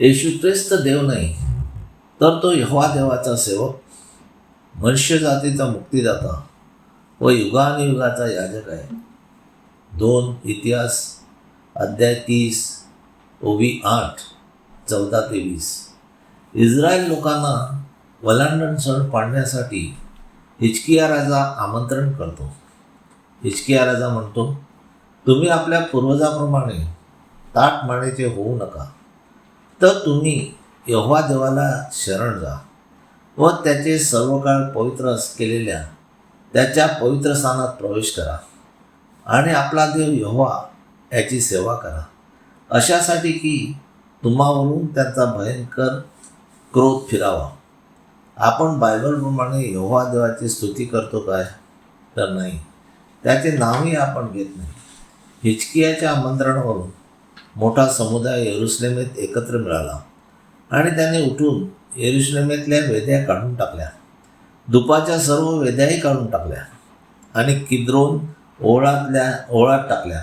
येशू ख्रिस्त देव नाही तर तो यहोवा देवाचा सेवक मनुष्यजातीचा मुक्तीदाता व युगानुयुगाचा याजक आहे. दोन इतिहास अध्याय तीस ओवी आठ चौदा ते वीस. इस्रायल लोकांना वलांडण सण पाडण्यासाठी हिचकिया राजा आमंत्रण करतो. हिचकिया राजा म्हणतो तुम्ही आपल्या पूर्वजाप्रमाणे ताट मानेचे होऊ नका. तर तुम्ही यहोवा देवाला शरण जा व त्याचे सर्व काळ पवित्र अस- केलेल्या त्याच्या पवित्र स्थानात प्रवेश करा. आणि आपला देव यहोवा याची सेवा करा. अशासाठी की तुम्हावरून त्यांचा भयंकर क्रोध फिरावा. आपण बायबलप्रमाणे यहोवा देवाची स्तुती करतो काय? तर नाही. त्याचे नावही आपण घेत नाही. हिचकियाच्या आमंत्रणावरून मोठा समुदाय येरुश्लेमेत एकत्र मिळाला आणि त्याने उठून येरुश्लेमेतल्या वेद्या काढून टाकल्या. दुपाच्या सर्व वेद्याही काढून टाकल्या आणि किद्रोन ओळातल्या ओळात टाकल्या.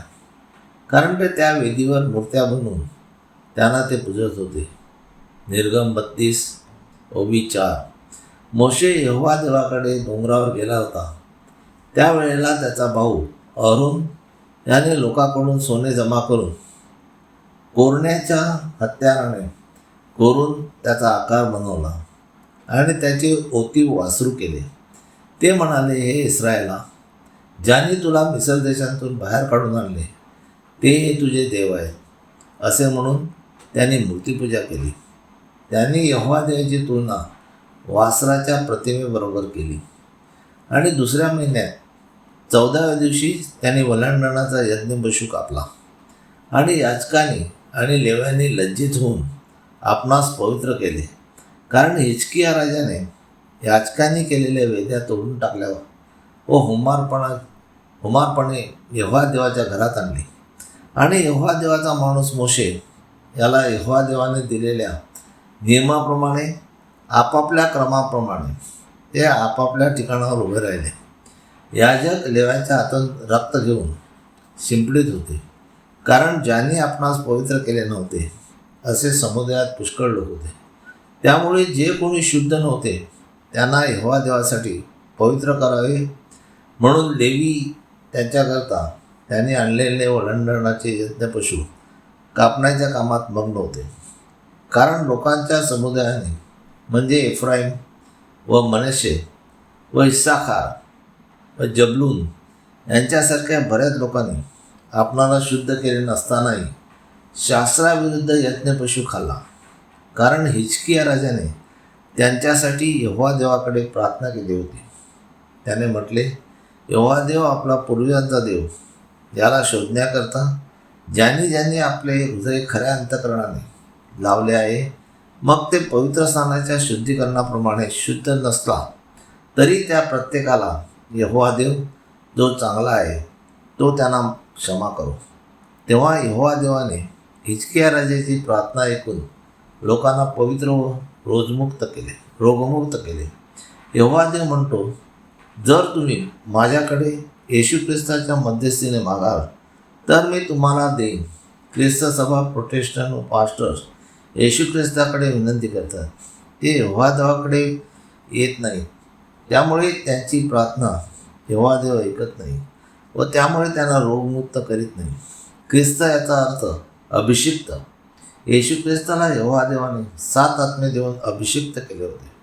कारण ते त्या वेदीवर मूर्त्या बनवून त्यांना ते पूजत होते. निर्गम बत्तीस ओबी चार. मोशे यहोवा देवाकडे डोंगरावर गेला होता. त्यावेळेला त्याचा भाऊ अरुण याने लोकांकडून सोने जमा करून कोरण्याच्या हत्याराने कोरून त्याचा आकार बनवला आणि त्याचे ओती वासरू केले. ते म्हणाले हे इस्रायला ज्याने तुला मिसर देशांतून बाहेर काढून आणले ते हे तुझे देव आहे असे म्हणून त्याने मूर्तीपूजा केली. त्यांनी यहोवा देवाची तुलना वासराच्या प्रतिमेबरोबर केली. आणि दुसऱ्या महिन्यात चौदाव्या दिवशी त्याने वलांडणाचा यज्ञपशू कापला. आणि याचकाने आणि लेव्यांनी लज्जित होऊन आपणास पवित्र केले. कारण हिचकिया राजाने याचकांनी केलेल्या वेद्या तोडून टाकल्यावर व हुमारपणा हुमारपणे यव्हा देवाच्या घरात आणली. आणि यव्हा देवाचा माणूस मोशे याला यव्हा देवाने दिलेल्या नियमाप्रमाणे आपापल्या क्रमाप्रमाणे ते आपापल्या ठिकाणावर उभे राहिले. याजक लेव्याच्या हातून रक्त घेऊन शिंपडीत होते. कारण ज्यांनी आपणास पवित्र केले नव्हते असे समुदायात पुष्कळ लोक होते. त्यामुळे जे कोणी शुद्ध नव्हते त्यांना यहोवा देवासाठी पवित्र करावे. म्हणून लेवी त्यांच्याकरता त्यांनी आणलेले वलंडणाचे यज्ञपशू कापण्याच्या कामात मग्न होते. कारण लोकांच्या समुदायाने म्हणजे एफ्राईम व मनशे व इस्साखार व जबलून यांच्यासारख्या बऱ्याच लोकांनी आपणाला शुद्ध केले नसतानाही शास्त्राविरुद्ध यज्ञपशू खाल्ला. कारण हिचकिया राजाने त्यांच्यासाठी यहोवा देवाकडे प्रार्थना केली होती. त्याने म्हटले यहोवा देव आपला पूर्वजांचा देव याला शोधण्याकरता ज्यांनी ज्यांनी आपले हृदय खऱ्या अंतकरणाने लावले आहे मग ते पवित्र स्थानाच्या शुद्धीकरणाप्रमाणे शुद्ध नसला तरी त्या प्रत्येकाला यहोवा देव जो चांगला आहे तो त्यांना क्षमा करो. तेव्हा यहोवा देवाने हिचकिया राजाची प्रार्थना ऐकून लोकांना पवित्र व रोजमुक्त केले रोगमुक्त केले. यहोवा देव म्हणतो जर तुम्ही माझ्याकडे येशू ख्रिस्ताच्या मध्यस्थीने मागाल तर मी तुम्हाला देईन. ख्रिस्त सभा प्रोटेस्टंट व पास्टर्स येशू ख्रिस्ताकडे विनंती करतात. ते यहोवा देवाकडे येत नाहीत. त्यामुळे त्यांची प्रार्थना यहोवा देव ऐकत नाही. व त्यामुळे त्यांना रोगमुक्त करीत नाही. ख्रिस्त याचा अर्थ अभिषिक्त. येशू ख्रिस्ताला यहोवा देवाने सात आत्मे देऊन अभिषिक्त केले होते.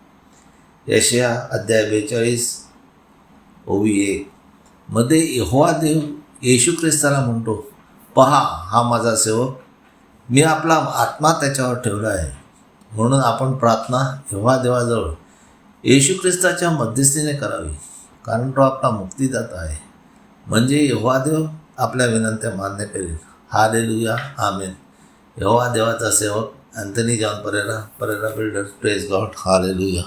यशया अध्याय बेचाळीस ओवी एक. मध्ये यहोवा देव येशू ख्रिस्ताला म्हणतो पहा हा माझा सेवक. मी आपला आत्मा त्याच्यावर ठेवला आहे. म्हणून आपण प्रार्थना यहोवा देवाजवळ येशू ख्रिस्ताच्या मध्यस्थीने करावी. कारण तो आपला मुक्तीदाता आहे. म्हणजे यहोवा देव आपल्या विनंत्या मान्य करेल. हा लेलुया आमेन यहोवा देवाचा सेवक Anthony John Pereira Pereira builder. Praise God hallelujah